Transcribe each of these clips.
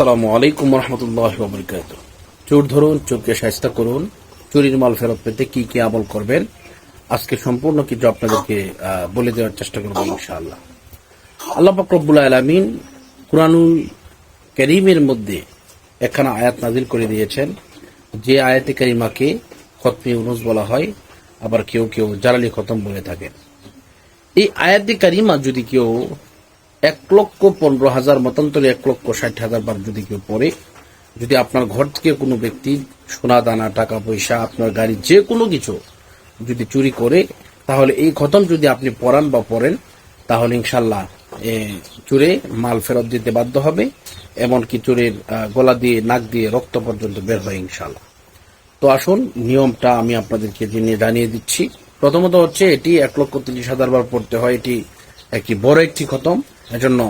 আসসালামু আলাইকুম রহমতুল্লাহ ববরকাত চোর ধরুন, চোরকে সাহায্য করুন, চুরির মাল ফেরত পেতে কি কি আমল করবেন, আজকে সম্পূর্ণ কিছু আপনাদেরকে বলে দেওয়ার চেষ্টা করব ইনশাআল্লাহ। আল্লাহ ফাকরবুল আলমিন কুরআনুল করিমের মধ্যে একখানা আয়াত নাজিল করে দিয়েছেন। যে আয়াতে করিমাকে খতমি উনুস বলা হয়, আবার কেউ কেউ জালালি খতম বলে থাকেন। এই আয়াতে কারিমা যদি কেউ এক লক্ষ পনেরো হাজার, মতান্তরে এক লক্ষ ষাট হাজার বার যদি কেউ পড়ে, যদি আপনার ঘর থেকে কোনো ব্যক্তি সোনা, দানা, টাকা, পয়সা, আপনার গাড়ি, যে কোনো কিছু যদি চুরি করে, তাহলে এই খতম যদি আপনি পড়ান বা পড়েন, তাহলে ইনশাল্লাহ চুরে মাল ফেরত দিতে বাধ্য হবে, এমনকি চুরের গলা দিয়ে, নাক দিয়ে রক্ত পর্যন্ত বের হয় ইনশাল্লাহ তো আসুন, নিয়মটা আমি আপনাদেরকে জেনে জানিয়ে দিচ্ছি। প্রথমত হচ্ছে এটি এক লক্ষ তিরিশ হাজার বার পড়তে হয়, এটি একটি বড় একটি খতম। এজন্য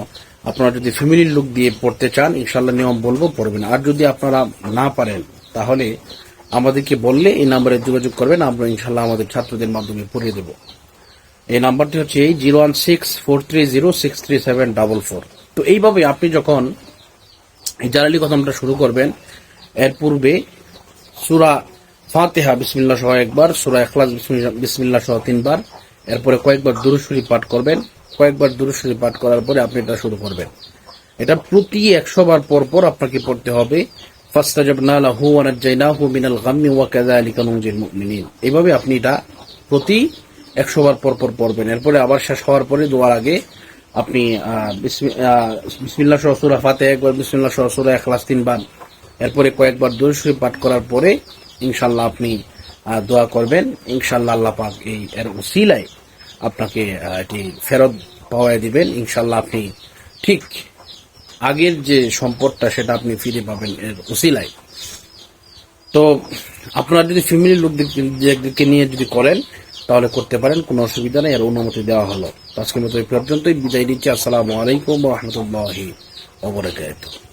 আপনারা যদি ফ্যামিলির লোক দিয়ে পড়তে চান ইনশাল্লাহ নিয়ম বলব, পড়বেন। আর যদি আপনারা না পারেন, তাহলে আমাদেরকে বললে এই নাম্বারে যোগাযোগ করবেন, আমরা ইনশাল্লাহ আমাদের ছাত্রদের মাধ্যমে পড়িয়ে দেব। এই নাম্বারটি হচ্ছে এই zero one six four three zero six three seven double four. তো এইভাবে আপনি যখন জালালি খতমটা শুরু করবেন, এর পূর্বে সুরা ফাতেহা, বিসমিল্লাহ সহ একবার, সুরা এখলাস বিসমিল্লাহ সহ তিনবার এরপরে কয়েকবার দুরুশরী পাঠ করবেন কয়েকবার দুরুশরী পাঠ করার পরে আপনি এটা শুরু করবেন। এটা প্রতি একশো বার পর পর আপনাকে পড়তে হবে। এইভাবে আপনি এটা প্রতি একশো বার পর পর পড়বেন। এরপরে আবার শেষ হওয়ার পরে দোয়ার আগে আপনি আহ, বিসমি- আহ, বিসমিল্লাহ সহ সুরা ফাতেহা একবার বিসমিল্লাহ সহ সুরা এখলাস তিনবার। এরপরে কয়েকবার দরুদ পাঠ করার পরে ইনশাল্লাহ আপনি দোয়া করবেন, ইনশাল্লাহ আল্লাহ পাক এই এর উসিলায় আপনাকে এটি ফেরত পাওয়াই দিবেন। ইনশাল্লাহ আপনি ঠিক আগের যে সম্পদটা সেটা আপনি ফিরে পাবেন এর উসিলায় তো আপনারা যদি ফ্যামিলির লোকদেরকে নিয়ে যদি করেন, তাহলে করতে পারেন, কোনো অসুবিধা নেই আর অনুমতি দেওয়া হলো। আজকের মতো এই পর্যন্তই, বিদায় নিচ্ছি, আসসালামু আলাইকুম রহমতুল্লাহি ওবরাকাতুহ